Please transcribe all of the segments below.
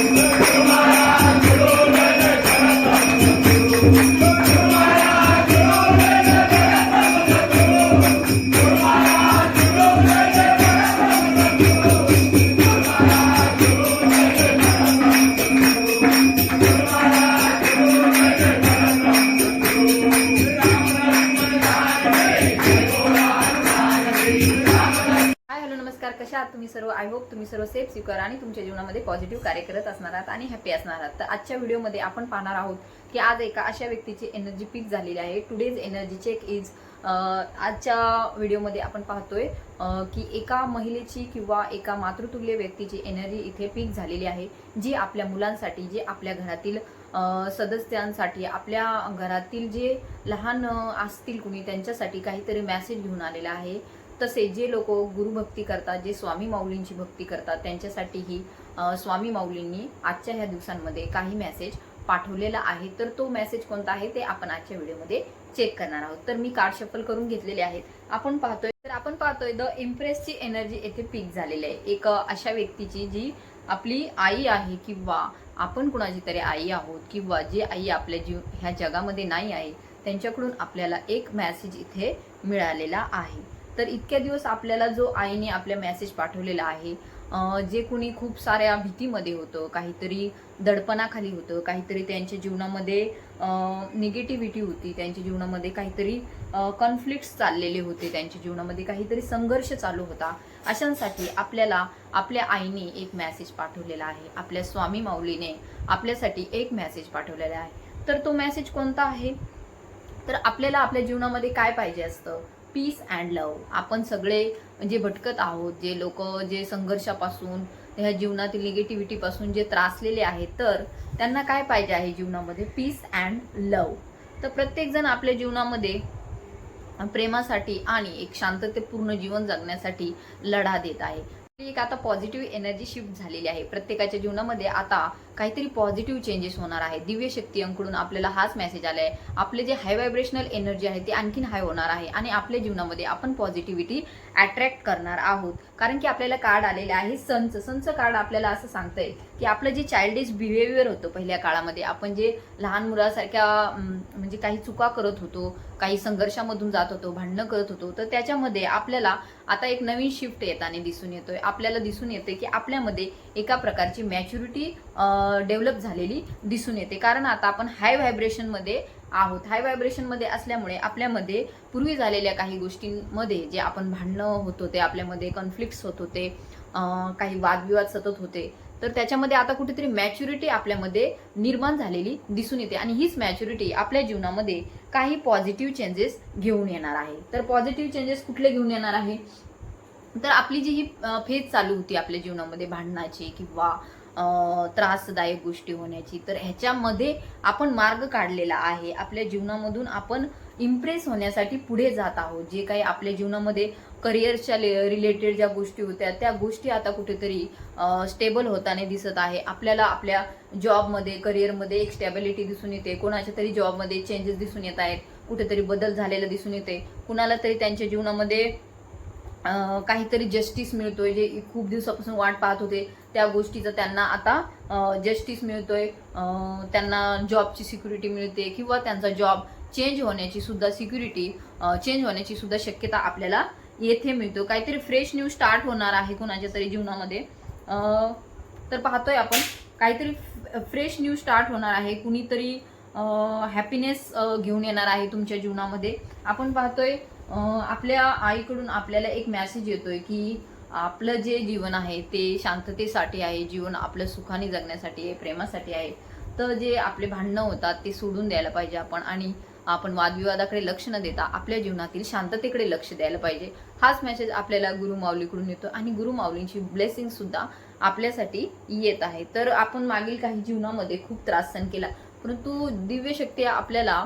हाय कशा आहात तुम्ही सर्व आय होप तुम्ही सर्व सेफ स्वीकार आणि तुमच्या जीवनामध्ये पॉझिटिव्ह कार्य करत असणार आहात आणि हॅपी असणार आहात. तर आजच्या व्हिडिओमध्ये आपण पाहणार आहोत की आज एका अशा व्यक्तीची एनर्जी पीक झालेली आहे. टुडेज एनर्जी चेक इज आजच्या व्हिडिओमध्ये आपण पाहतोय की एका महिलेची किंवा एका मातृतुल्य व्यक्तीची एनर्जी इथे पीक झालेली आहे. जी आपल्या मुलांसाठी जे आपल्या घरातील सदस्यांसाठी आपल्या घरातील जे लहान असतील कुणी त्यांच्यासाठी काहीतरी मेसेज घेऊन आलेला आहे. तसे जे लोक गुरुभक्ती करतात जे स्वामी माऊलींची भक्ती करतात त्यांच्यासाठीही स्वामी माऊलींनी आजच्या ह्या दिवसांमध्ये काही मेसेज पाठवलेला आहे. तर तो मेसेज कोणता आहे ते आपण आजच्या व्हिडिओमध्ये चेक करणार आहोत. तर मी कार्ड शफल करून घेतलेले आहेत. आपण पाहतोय तर आपण पाहतोय द इम्प्रेसची एनर्जी येथे पीक झालेली आहे. एक अशा व्यक्तीची जी आपली आई आहे किंवा आपण कुणाची तरी आई आहोत किंवा जी आई आपल्या जीव ह्या जगामध्ये नाही आहे त्यांच्याकडून आपल्याला एक मॅसेज इथे मिळालेला आहे. तर इतक्या दिवस आपल्याला जो आईने आपल्या मेसेज पाठवलेला आहे जे कुणी खूप साऱ्या भीतीमध्ये होतं काहीतरी दडपणाखाली होतं काहीतरी त्यांच्या जीवनामध्ये निगेटिव्हिटी होती त्यांच्या जीवनामध्ये काहीतरी कॉन्फ्लिक्ट्स चाललेले होते त्यांच्या जीवनामध्ये काहीतरी संघर्ष चालू होता अशांसाठी आपल्याला आपल्या आईने एक मॅसेज पाठवलेला आहे आपल्या स्वामी माऊलीने आपल्यासाठी एक मॅसेज पाठवलेला आहे. तर तो मॅसेज कोणता आहे? तर आपल्याला आपल्या जीवनामध्ये काय पाहिजे असतं? पीस अँड लव आपण सगळे जे भटकत आहोत जे लोक जे संघर्षापासून ह्या जीवनातील निगेटिव्हिटीपासून जे त्रासलेले आहेत तर त्यांना काय पाहिजे आहे जीवनामध्ये? पीस अँड लव तर प्रत्येकजण आपल्या जीवनामध्ये प्रेमासाठी आणि एक शांततेपूर्ण जीवन जगण्यासाठी लढा देत आहे. एक आता पॉझिटिव्ह एनर्जी शिफ्ट झालेली आहे. प्रत्येकाच्या जीवनामध्ये आता काहीतरी पॉझिटिव्ह चेंजेस होणार आहे दिव्य शक्ती यांकडून आपल्याला हाच मेसेज आलाय. आपले जे हाय व्हायब्रेशनल एनर्जी आहे ते आणखीन हाय होणार आहे आणि आपल्या जीवनामध्ये आपण पॉझिटिव्हिटी अट्रॅक्ट करणार आहोत. कारण की आपल्याला कार्ड आलेले आहे संच संच कार्ड आपल्याला असं सांगतंय की आपलं जे चाइल्डिश बिहेवियर होतं पहिल्या काळामध्ये आपण जे लहान मुलासारख्या म्हणजे काही चुका करत होतो काही संघर्षामधून जात होतो भांडणं करत होतो तर त्याच्यामध्ये आपल्याला आता एक नवीन शिफ्ट येताना दिसून येतोय. आपल्याला दिसून येते की आपल्यामध्ये एका प्रकारची मॅच्युरिटी डेव्हलप झालेली दिसून येते. कारण आता आपण हाय व्हायब्रेशनमध्ये आहोत. हाय व्हायब्रेशनमध्ये असल्यामुळे आपल्यामध्ये पूर्वी झालेल्या काही गोष्टींमध्ये जे आपण भांडणं होत होते आपल्यामध्ये कॉन्फ्लिक्ट्स होत होते काही वादविवाद सतत होते तर त्याच्यामध्ये आता कुठेतरी मॅच्युरिटी आपल्यामध्ये निर्माण झालेली दिसून येते. आणि हीच मॅच्युरिटी आपल्या जीवनामध्ये काही पॉझिटिव्ह चेंजेस घेऊन येणार आहे. तर पॉझिटिव्ह चेंजेस कुठले घेऊन येणार आहे? तर आपली जी ही फेज चालू होती आपल्या जीवनामध्ये भांडणाची किंवा त्रासदायक गोष्टी होण्याची तर ह्याच्यामध्ये आपण मार्ग काढलेला आहे. आपल्या जीवनामधून आपण इम्प्रेस होण्यासाठी पुढे जात आहोत. जे काही आपल्या जीवनामध्ये करिअरच्या रिलेटेड ज्या गोष्टी होत्या त्या गोष्टी आता कुठेतरी स्टेबल होताना दिसत आहे. आपल्याला आपल्या जॉबमध्ये करिअरमध्ये एक स्टेबिलिटी दिसून येते. कोणाच्या तरी जॉबमध्ये चेंजेस दिसून येत आहेत. कुठेतरी बदल झालेला दिसून येते. कुणाला तरी त्यांच्या जीवनामध्ये काहीतरी जस्टिस मिळतोय जे खूप दिवसापासून वाट पाहत होते त्या गोष्टीचा त्यांना आता जस्टिस मिळतोय. त्यांना जॉबची सिक्युरिटी मिळते किंवा त्यांचा जॉब चेंज होण्याची सुद्धा सिक्युरिटी चेंज होण्याची सुद्धा शक्यता आपल्याला येथे मिळतो. काहीतरी फ्रेश न्यू स्टार्ट होणार आहे कुणाच्या तरी जीवनामध्ये. तर पाहतोय आपण काहीतरी फ्रेश न्यू स्टार्ट होणार आहे कुणीतरी हॅपीनेस घेऊन येणार आहे तुमच्या जीवनामध्ये. आपण पाहतोय आपल्या आईकडून आपल्याला एक मॅसेज येतोय की आपलं जे जीवन आहे ते शांततेसाठी आहे जीवन आपलं सुखाने जगण्यासाठी आहे प्रेमासाठी आहे तर जे आपले भांडणं होतात ते सोडून द्यायला पाहिजे आपण आणि आपण वादविवादाकडे लक्ष न देता आपल्या जीवनातील शांततेकडे लक्ष द्यायला पाहिजे. हाच मेसेज आपल्याला गुरुमाऊलीकडून येतो आणि गुरु माऊलींची ब्लेसिंग सुद्धा आपल्यासाठी येत आहे. तर आपण मागील काही जीवनामध्ये खूप त्रास सहन केला परंतु दिव्य शक्ती आपल्याला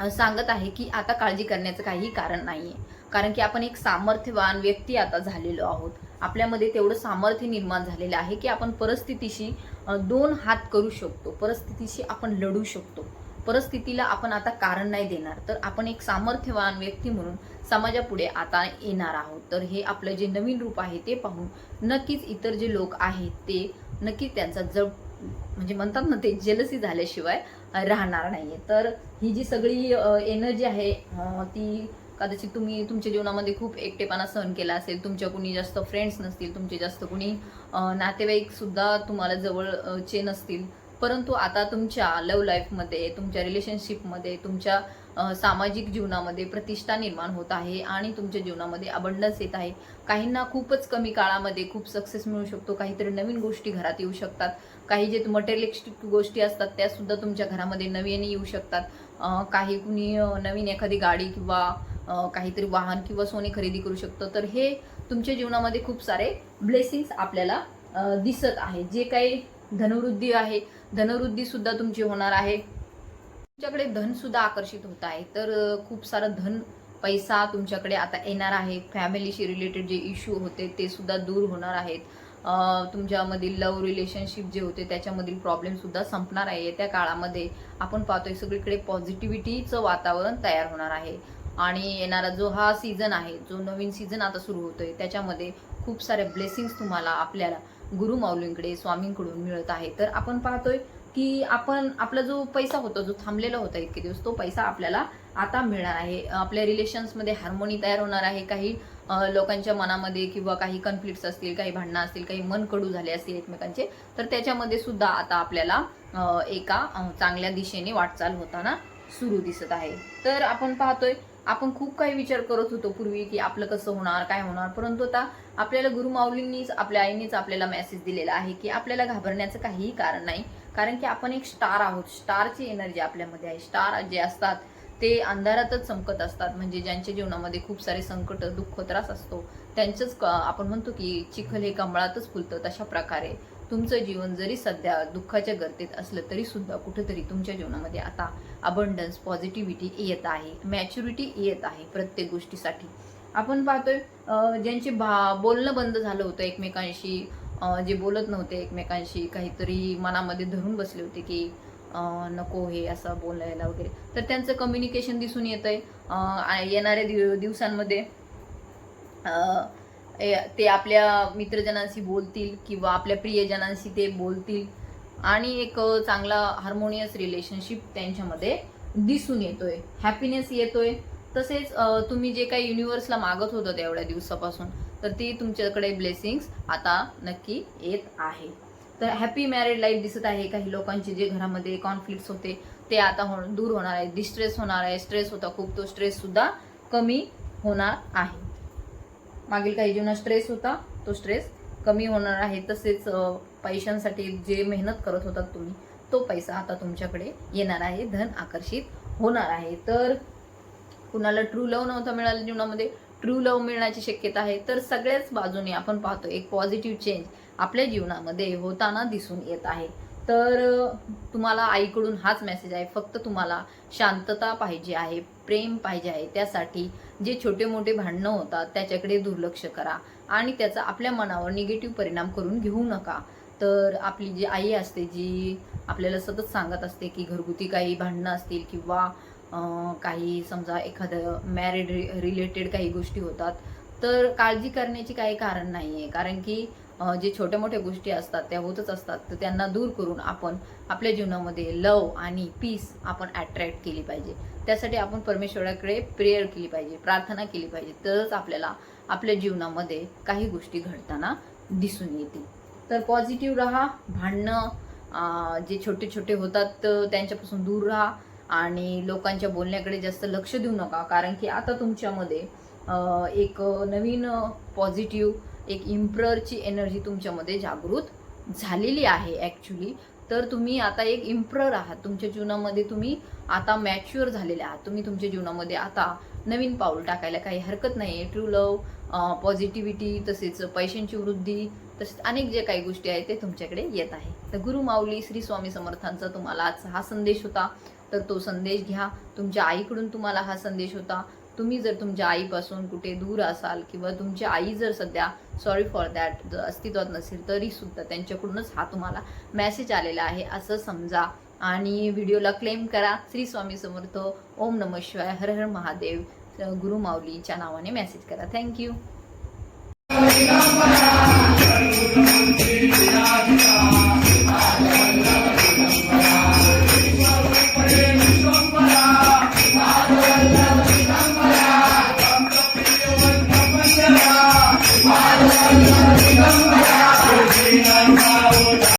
सांगत आहे की आता काळजी करण्याचं काही कारण नाही आहे कारण की आपण एक सामर्थ्यवान व्यक्ती आता झालेलो आहोत. आपल्यामध्ये तेवढं सामर्थ्य निर्माण झालेलं आहे की आपण परिस्थितीशी दोन हात करू शकतो. परिस्थितीशी आपण लढू शकतो. परिस्थितीला आपण आता कारण नाही देणार. तर आपण एक सामर्थ्यवान व्यक्ती म्हणून समाजापुढे आता येणार आहोत. तर हे आपलं जे नवीन रूप आहे ते पाहून नक्कीच इतर जे लोक आहेत ते नक्कीच त्यांचा जब म्हणजे म्हणतात ना ते जलसी झाल्याशिवाय राहणार नाहीये. तर ही जी सगळी एनर्जी आहे ती कदाचित तुम्ही तुमच्या जीवनामध्ये खूप एकटेपणा सहन केला असेल तुमच्या कुणी जास्त फ्रेंड्स नसतील तुमचे जास्त कुणी नातेवाईकसुद्धा तुम्हाला जवळचे नसतील. परंतु आता तुमच्या लव लाईफमध्ये तुमच्या रिलेशनशिपमध्ये तुमच्या सामाजिक जीवनामध्ये प्रतिष्ठा निर्माण होत आहे आणि तुमच्या जीवनामध्ये अबंडन्स येत आहे. काहींना खूपच कमी काळामध्ये खूप सक्सेस मिळू शकतो. काहीतरी नवीन गोष्टी घरात येऊ शकतात. काही जे मटेरियलिस्टिक गोष्टी असतात त्या सुद्धा तुमच्या घरामध्ये नवीन येऊ शकतात. काही कुणी नवीन एखादी गाडी किंवा काहीतरी वाहन किंवा सोने खरेदी करू शकतं. तर हे तुमच्या जीवनामध्ये खूप सारे ब्लेसिंग्स आपल्याला दिसत आहे. जे काही धनवृद्धी आहे धनवृद्धी सुद्धा तुमची होणार आहे. तुमच्याकडे धन सुद्धा आकर्षित होत आहे. तर खूप सारं धन पैसा तुमच्याकडे आता येणार आहे. फॅमिलीशी रिलेटेड जे इश्यू होते ते सुद्धा दूर होणार आहेत. तुमच्यामधील लव रिलेशनशिप जे होते त्याच्यामधील प्रॉब्लेम सुद्धा संपणार आहे. त्या काळामध्ये आपण पाहतोय सगळीकडे पॉझिटिव्हिटीचं वातावरण तयार होणार आहे. आणि येणारा जो हा सीझन आहे जो नवीन सीझन आता सुरू होतोय त्याच्यामध्ये खूप सारे ब्लेसिंग्स तुम्हाला आपल्याला गुरुमाऊलींकडे स्वामींकडून मिळत आहे. तर आपण पाहतोय की आपण आपला जो पैसा होता जो थांबलेला होता इतके दिवस तो पैसा आपल्याला आता मिळणार आहे. आपल्या रिलेशन्समध्ये हार्मोनी तयार होणार आहे. काही लोकांच्या मनामध्ये किंवा काही कन्फ्लिक्ट्स असतील काही भांडणं असतील काही मन कडू झाले असतील एकमेकांचे तर त्याच्यामध्ये सुद्धा आता आपल्याला एका चांगल्या दिशेने वाटचाल होताना सुरू दिसत आहे. तर आपण पाहतोय आपण खूप काही विचार करत होतो पूर्वी की आपलं कसं होणार काय होणार. परंतु आता आपल्याला गुरुमाऊलींनीच आपल्या आईनीच आपल्याला मेसेज दिलेला आहे की आपल्याला घाबरण्याचं काहीही कारण नाही. कारण की आपण एक स्टार आहोत. स्टारची एनर्जी आपल्यामध्ये आहे. स्टार जे असतात ते अंधारातच चमकत असतात. म्हणजे ज्यांच्या जीवनामध्ये खूप सारे संकट दुःख त्रास असतो त्यांचंच क- आपण म्हणतो की चिखल हे कमळातच फुलतं तशा प्रकारे. तुमचं जीवन जरी सध्या दुःखाच्या गर्तेत असलं तरी सुद्धा कुठेतरी तुमच्या जीवनामध्ये आता अबंडन्स पॉझिटिव्हिटी येत आहे. मॅच्युरिटी येत आहे प्रत्येक गोष्टीसाठी. आपण पाहतोय अं, ज्यांचे भा बोलणं बंद झालं होतं एकमेकांशी जे बोलत नव्हते एकमेकांशी काहीतरी मनामध्ये धरून बसले होते की नको हे असं बोलायला वगैरे. तर त्यांचं कम्युनिकेशन दिसून येत आहे येणाऱ्या दिव दिवसांमध्ये ते आपल्या मित्रजनांशी बोलतील किंवा आपल्या प्रियजनांशी ते बोलतील. आणि एक चांगला हार्मोनियस रिलेशनशिप त्यांच्यामध्ये दिसून येतोय. हॅपीनेस येतोय. तसेच तुम्ही जे काही युनिव्हर्सला मागत होतं एवढ्या दिवसापासून तर ती तुमच्याकडे ब्लेसिंग्स आता नक्की येत आहे. तर हॅपी मॅरिड लाईफ दिसत आहे. काही लोकांचे जे घरामध्ये कॉन्फ्लिक्ट होते ते आता हो दूर होणार आहे. डिस्ट्रेस होणार आहे. स्ट्रेस होता खूप. तो स्ट्रेस सुद्धा कमी होणार आहे. मागील काही जीवनात स्ट्रेस होता तो स्ट्रेस कमी होणार आहे. तसेच पैशांसाठी जे मेहनत करत होतात तुम्ही तो पैसा आता तुमच्याकडे येणार आहे. धन आकर्षित होणार आहे. तर कुणाला ट्रू लव्ह नव्हता मिळालं जीवनामध्ये ट्रू लव्ह मिळण्याची शक्यता आहे. तर सगळ्याच बाजूने आपण पाहतो एक पॉझिटिव्ह चेंज आपल्या जीवनामध्ये होताना दिसून येत आहे. तर तुम्हाला आईकडून हाच मेसेज आहे. फक्त तुम्हाला शांतता पाहिजे आहे प्रेम पाहिजे आहे. त्यासाठी जे छोटे मोठे भांडणं होतात त्याच्याकडे दुर्लक्ष करा आणि त्याचा आपल्या मनावर निगेटिव्ह परिणाम करून घेऊ नका. तर आपली जी आई असते जी आपल्याला सतत सांगत असते की घरगुती काही भांडणं असतील किंवा काही समजा एखादं मॅरिड रिलेटेड काही गोष्टी होतात तर काळजी करण्याची काही कारण नाही आहे कारण की जे छोट्या मोठ्या गोष्टी असतात त्या होतच असतात. तर त्यांना दूर करून आपण आपल्या जीवनामध्ये लव आणि पीस आपण अट्रॅक्ट केली पाहिजे. त्यासाठी आपण परमेश्वराकडे प्रेयर केली पाहिजे प्रार्थना केली पाहिजे. तरच आपल्याला आपल्या जीवनामध्ये काही गोष्टी घडताना दिसून येतील. तर पॉझिटिव्ह राहा भांडणं जे छोटे छोटे होतात त्यांच्यापासून दूर राहा आणि लोकांच्या बोलण्याकडे जास्त लक्ष देऊ नका. कारण की आता तुमच्यामध्ये एक नवीन पॉझिटिव्ह एक इम्प्ररची एनर्जी तुमच्यामध्ये जागृत झालेली आहे ॲक्च्युली तर तुम्ही आता एक इम्प्रर आहात. तुमच्या जीवनामध्ये तुम्ही आता मॅच्युअर झालेले आहात. तुम्ही तुमच्या जीवनामध्ये आता नवीन पाऊल टाकायला काही हरकत नाही आहे ट्रू लव पॉझिटिव्हिटी तसेच पैशांची वृद्धी तसेच अनेक जे काही गोष्टी आहेत ते तुमच्याकडे येत आहे. तर गुरु माऊली श्री स्वामी समर्थांचा तुम्हाला आज हा संदेश होता. तर तो संदेश घ्या. तुमच्या आईकडून तुम्हाला हा संदेश होता. तुम्ही जर तुमच्या आईपासून कुठे दूर असाल किंवा तुमची आई जर सध्या सॉरी फॉर दॅट जर अस्तित्वात नसेल तरीसुद्धा त्यांच्याकडूनच हा तुम्हाला मेसेज आलेला आहे. असं समजा. आणि व्हिडिओला क्लेम करा. श्री स्वामी समर्थ. ओम नम शिवाय. हर हर महादेव. गुरु माऊलीच्या नावाने मेसेज करा. थँक्यू